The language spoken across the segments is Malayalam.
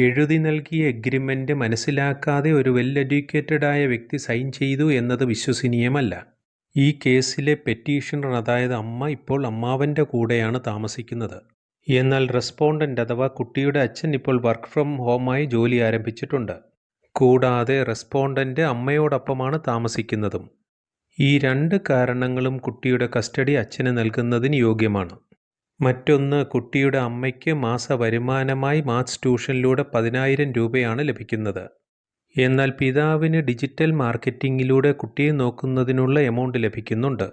എഴുതി നൽകിയ എഗ്രിമെന്റ് മനസ്സിലാക്കാതെ ഒരു വെൽ എഡ്യൂക്കേറ്റഡായ വ്യക്തി സൈൻ ചെയ്തു എന്നത് വിശ്വസനീയമല്ല. ഈ കേസിലെ പെറ്റീഷണർ അതായത് അമ്മ ഇപ്പോൾ അമ്മാവന്റെ കൂടെയാണ് താമസിക്കുന്നത്. എന്നാൽ റെസ്പോണ്ടന്റ് അഥവാ കുട്ടിയുടെ അച്ഛൻ ഇപ്പോൾ വർക്ക് ഫ്രം ഹോമായി ജോലി ആരംഭിച്ചിട്ടുണ്ട്. കൂടാതെ റെസ്പോണ്ടന്റ് അമ്മയോടൊപ്പമാണ് താമസിക്കുന്നതും. ഈ രണ്ട് കാരണങ്ങളും കുട്ടിയുടെ കസ്റ്റഡി അച്ഛന് നൽകുന്നതിന് യോഗ്യമാണ്. മറ്റൊന്ന് കുട്ടിയുടെ അമ്മയ്ക്ക് മാസ വരുമാനമായി മാത്സ് ട്യൂഷനിലൂടെ പതിനായിരം രൂപയാണ് ലഭിക്കുന്നത്. എന്നാൽ പിതാവിന് ഡിജിറ്റൽ മാർക്കറ്റിംഗിലൂടെ കുട്ടിയെ നോക്കുന്നതിനുള്ള എമൗണ്ട് ലഭിക്കുന്നുണ്ട്.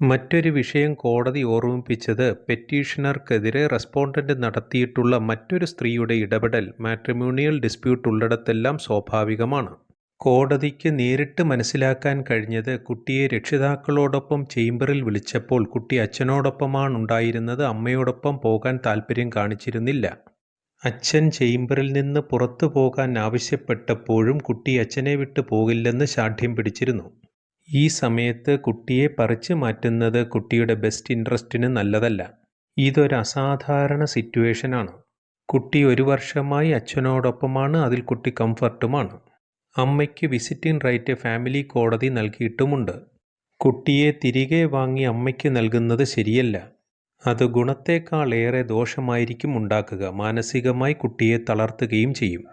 മറ്റൊരു വിഷയം കോടതി ഓർമ്മിപ്പിച്ചത് പെറ്റീഷണർക്കെതിരെ റെസ്പോണ്ടന്റ് നടത്തിയിട്ടുള്ള മറ്റൊരു സ്ത്രീയുടെ ഇടപെടൽ മാട്രിമോണിയൽ ഡിസ്പ്യൂട്ട് ഉള്ളിടത്തെല്ലാം സ്വാഭാവികമാണ്. കോടതിക്ക് നേരിട്ട് മനസ്സിലാക്കാൻ കഴിഞ്ഞത് കുട്ടിയെ രക്ഷിതാക്കളോടൊപ്പം ചേംബറിൽ വിളിച്ചപ്പോൾ കുട്ടി അച്ഛനോടൊപ്പമാണ് ഉണ്ടായിരുന്നത് അമ്മയോടൊപ്പം പോകാൻ താല്പര്യം കാണിച്ചിരുന്നില്ല. അച്ഛൻ ചേംബറിൽ നിന്ന് പുറത്തു പോകാൻ ആവശ്യപ്പെട്ടപ്പോഴും കുട്ടി അച്ഛനെ വിട്ടു പോകില്ലെന്ന് ശാഠ്യം പിടിച്ചിരുന്നു. ഈ സമയത്ത് കുട്ടിയെ പറിച്ചു മാറ്റുന്നത് കുട്ടിയുടെ ബെസ്റ്റ് ഇൻട്രസ്റ്റിന് നല്ലതല്ല. ഇതൊരു അസാധാരണ സിറ്റുവേഷനാണ്. കുട്ടി ഒരു വർഷമായി അച്ഛനോടൊപ്പമാണ് അതിൽ കുട്ടി കംഫർട്ടുമാണ്. അമ്മയ്ക്ക് വിസിറ്റിംഗ് റൈറ്റ് ഫാമിലി കോടതി നൽകിയിട്ടുമുണ്ട്. കുട്ടിയെ തിരികെ വാങ്ങി അമ്മയ്ക്ക് നൽകുന്നത് ശരിയല്ല. അത് ഗുണത്തേക്കാളേറെ ദോഷമായിരിക്കും ഉണ്ടാക്കുക. മാനസികമായി കുട്ടിയെ തളർത്തുകയും ചെയ്യും.